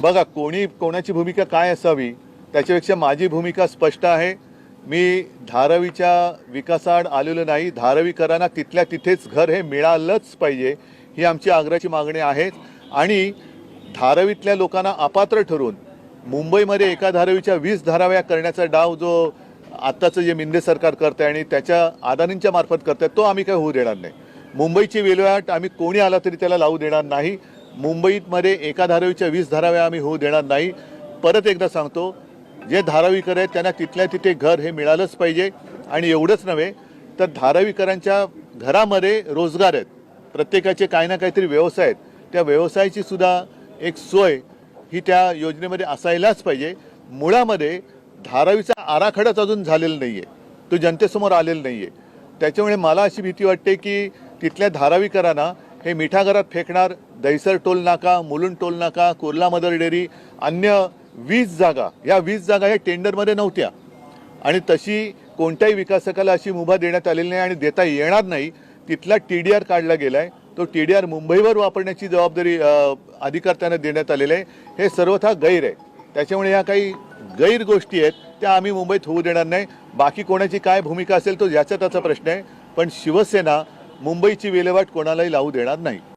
बघा कोणी कोणाची भूमिका काय असावी त्याच्यापेक्षा माझी भूमिका स्पष्ट आहे. मी धारावीच्या विकासाआड आलेलो नाही. धारावीकरांना तिथल्या तिथेच घर हे मिळालंच पाहिजे ही आमची आग्रहाची मागणी आहे. आणि धारावीतल्या लोकांना अपात्र ठरून मुंबईमध्ये एका धारावीच्या वीस धाराव्या करण्याचा डाव जो आत्ताचं जे मिंदे सरकार करत आहे आणि त्याच्या अदानींच्या मार्फत करत तो आम्ही काय होऊ देणार नाही. मुंबईची वेलवाट आम्ही कोणी आला तरी त्याला लावू देणार नाही. मुंबईमध्ये एका धारावीच्या वीस धाराव्या आम्ही होऊ देणार नाही. परत एकदा सांगतो जे धारावीकर आहेत त्यांना तिथल्या तिथे घर हे मिळालंच पाहिजे. आणि एवढंच नव्हे तर धारावीकरांच्या घरामध्ये रोजगार आहेत. प्रत्येकाचे काही ना काहीतरी व्यवसाय आहेत. त्या व्यवसायाची सुद्धा एक सोय ही त्या योजनेमध्ये असायलाच पाहिजे. मुळामध्ये धारावीचा आराखडाच अजून झालेला नाही आहे तो जनतेसमोर आलेला नाही आहे त्याच्यामुळे मला अशी भीती वाटते की तिथल्या धारावीकरांना हे मिठागरात फेकणार दहिसर टोल नाका मुलुंड टोल नाका कुर्ला मदर डेअरी अन्य वीस जागा या वीस जागा ह्या टेंडरमध्ये नव्हत्या. आणि तशी कोणत्याही विकासकाला अशी मुभा देण्यात आलेली नाही आणि देता येणार नाही तिथला टी डी आर काढला गेला आहे तो टी डी आर मुंबईवर वापरण्याची जबाबदारी अधिकार त्यांना देण्यात आलेले आहे. हे सर्वथा गैर आहे. त्याच्यामुळे या काही गैर गोष्टी आहेत त्या आम्ही मुंबईत होऊ देणार नाही. बाकी कोणाची काय भूमिका असेल तो याचा त्याचा प्रश्न आहे. पण शिवसेना मुंबईची विल्हेवाट कोणालाही लावू देणार नाही.